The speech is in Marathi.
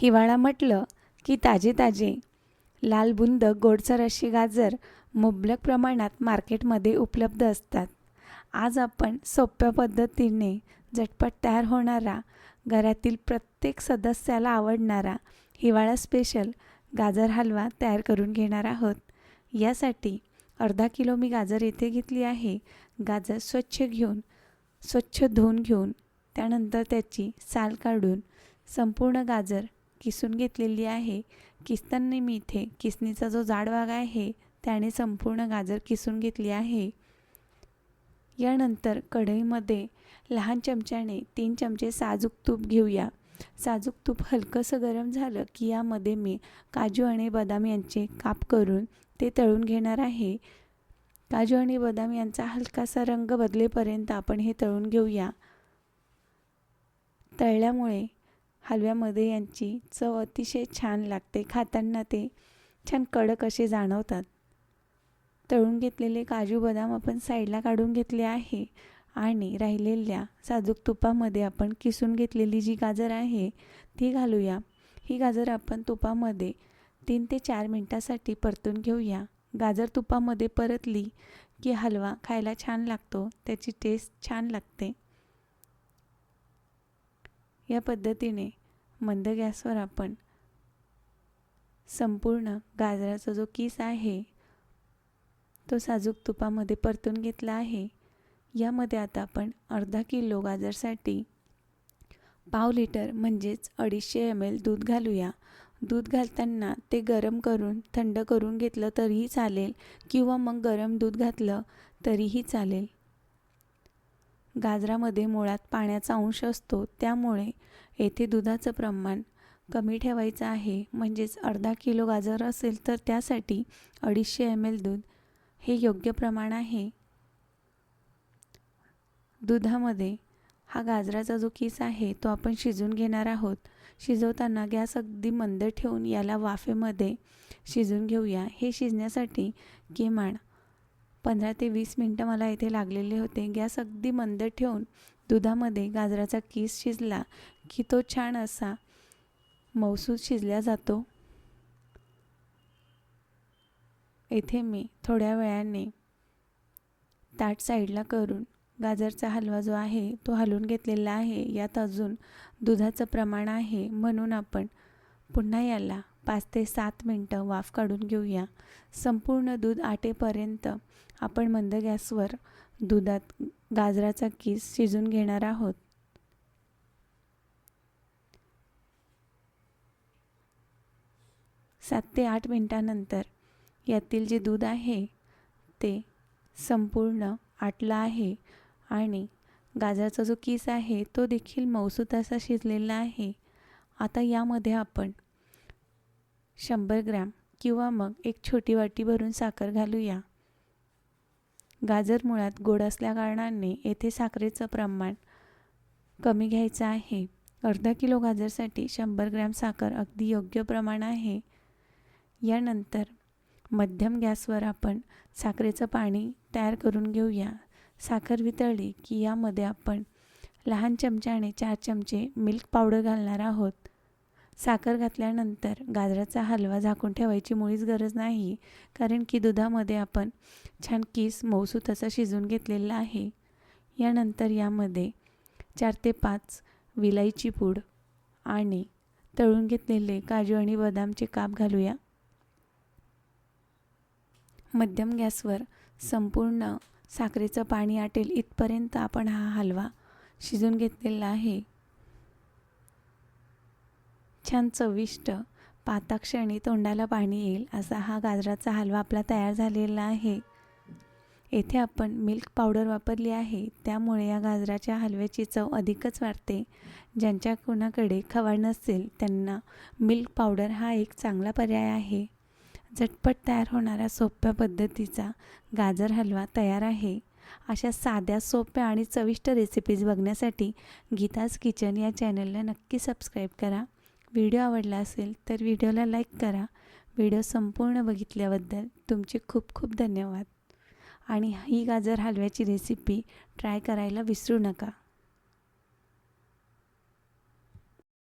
हिवाळा म्हटलं की ताजे ताजे. लाल बुंद गोडसर अशी गाजर मुबलक प्रमाणात मार्केटमध्ये उपलब्ध असतात. आज आपण सोप्या पद्धतीने झटपट तयार होणारा घरातील प्रत्येक सदस्याला आवडणारा हिवाळा स्पेशल गाजर हलवा तयार करून घेणार आहोत. यासाठी अर्धा किलो मी गाजर येथे घेतली आहे. गाजर स्वच्छ घेऊन स्वच्छ धुवून घेऊन त्यानंतर त्याची साल काढून संपूर्ण गाजर किसून घेतलेली आहे. किसताना मी इथे किसणीचा जो जाड भाग आहे त्याने संपूर्ण गाजर किसून घेतली आहे. यानंतर कढईमध्ये लहान चमच्याने तीन चमचे साजूक तूप घेऊया. साजूक तूप हलकंसं गरम झालं की यामध्ये मी काजू आणि बदाम यांचे काप करून ते तळून घेणार आहे. काजू आणि बदाम यांचा हलकासा रंग बदलेपर्यंत आपण हे तळून घेऊया. तळल्यामुळे हलव्यामध्ये यांची चव अतिशय छान लागते. खाताना ते छान कडक असे जाणवतात. तळून घेतलेले काजू बदाम आपण साईडला काढून घेतले आहे आणि राहिलेल्या साजूक तुपामध्ये आपण किसून घेतलेली जी गाजर आहे ती घालूया. ही गाजर आपण तुपामध्ये तीन ते चार मिनटासाठी परतून घेऊया. गाजर तुपामध्ये परतली की हलवा खायला छान लागतो. त्याची टेस्ट छान लागते. या पद्धतीने मंद गॅसवर आपण संपूर्ण गाजराचा जो किस आहे तो साजूक तुपामध्ये परतून घेतला आहे. यामध्ये आता आपण अर्धा किलो गाजरसाठी पाव लिटर म्हणजेच अडीचशे एम एल दूध घालूया. दूध घालताना ते गरम करून थंड करून घेतलं तरीही चालेल किंवा मग गरम दूध घातलं तरीही चालेल. गाजरामध्ये मुळात पाण्याचा अंश असतो त्यामुळे येथे दुधाचं प्रमाण कमी ठेवायचं आहे. म्हणजेच अर्धा किलो गाजर असेल तर त्यासाठी अडीचशे एम एल दूध हे योग्य प्रमाण आहे. दुधामध्ये हा गाजराचा जो किस आहे तो आपण शिजून घेणार आहोत. शिजवताना गॅस अगदी मंद ठेवून याला वाफेमध्ये शिजून घेऊया. हे शिजण्यासाठी किमान पंधरा ते वीस मिनटं मला इथे लागलेले होते. गॅस अगदी मंद ठेवून दुधामध्ये गाजराचा केस शिजला की तो छान असा मौसूद शिजला जातो. येथे मी थोड्या वेळाने ताट साईडला करून गाजरचा हलवा जो आहे तो हलवून घेतलेला आहे. यात अजून दुधाचं प्रमाण आहे म्हणून आपण पुन्हा याला पाच ते सात मिनटं वाफ काढून घेऊया. संपूर्ण दूध आटेपर्यंत आपण मंद गॅसवर दुधात गाजराचा किस शिजून घेणार आहोत. सात ते आठ मिनटानंतर यातील जे दूध आहे ते संपूर्ण आटलं आहे आणि गाजराचा जो किस आहे तो देखील मौसूत असा शिजलेला आहे. आता यामध्ये आपण शंभर ग्रॅम किंवा मग एक छोटी वाटी भरून साखर घालूया. गाजर मुळात गोड असल्याकारणाने येथे साखरेचं प्रमाण कमी घ्यायचं आहे. अर्धा किलो गाजरसाठी शंभर ग्रॅम साखर अगदी योग्य प्रमाण आहे. यानंतर मध्यम गॅसवर आपण साखरेचं पाणी तयार करून घेऊया. साखर वितळली की यामध्ये आपण लहान चमच्याने चार चमचे मिल्क पावडर घालणार आहोत. साखर घातल्यानंतर गाजराचा हलवा झाकून ठेवायची मुळीच गरज नाही कारण की दुधामध्ये आपण छान किस मऊसूत तसा शिजून घेतलेला आहे. यानंतर यामध्ये चार ते पाच विलायची पूड आणि तळून घेतलेले काजू आणि बदामचे काप घालूया. मध्यम गॅसवर संपूर्ण साखरेचं पाणी आटेल इथपर्यंत आपण हा हलवा शिजून घेतलेला आहे. छान चविष्ट पाताक्षणी तोंडाला पाणी येईल असा हा गाजराचा हलवा आपला तयार झालेला आहे. येथे आपण मिल्क पावडर वापरली आहे. त्यामुळे या गाजराच्या हलव्याची चव अधिकच वाढते. ज्यांच्या कोणाकडे खवा नसेल त्यांना मिल्क पावडर हा एक चांगला पर्याय आहे. झटपट तयार होणाऱ्या सोप्या पद्धतीचा गाजर हलवा तयार आहे. अशा साध्या सोप्या आणि चविष्ट रेसिपीज बघण्यासाठी गीताज किचन या चॅनलला नक्की सबस्क्राईब करा. व्हिडिओ आवडला असेल तर व्हिडिओला लाईक करा. व्हिडिओ संपूर्ण बघितल्याबद्दल तुमचे खूप खूप धन्यवाद. आणि ही गाजर हलव्याची रेसिपी ट्राय करायला विसरू नका.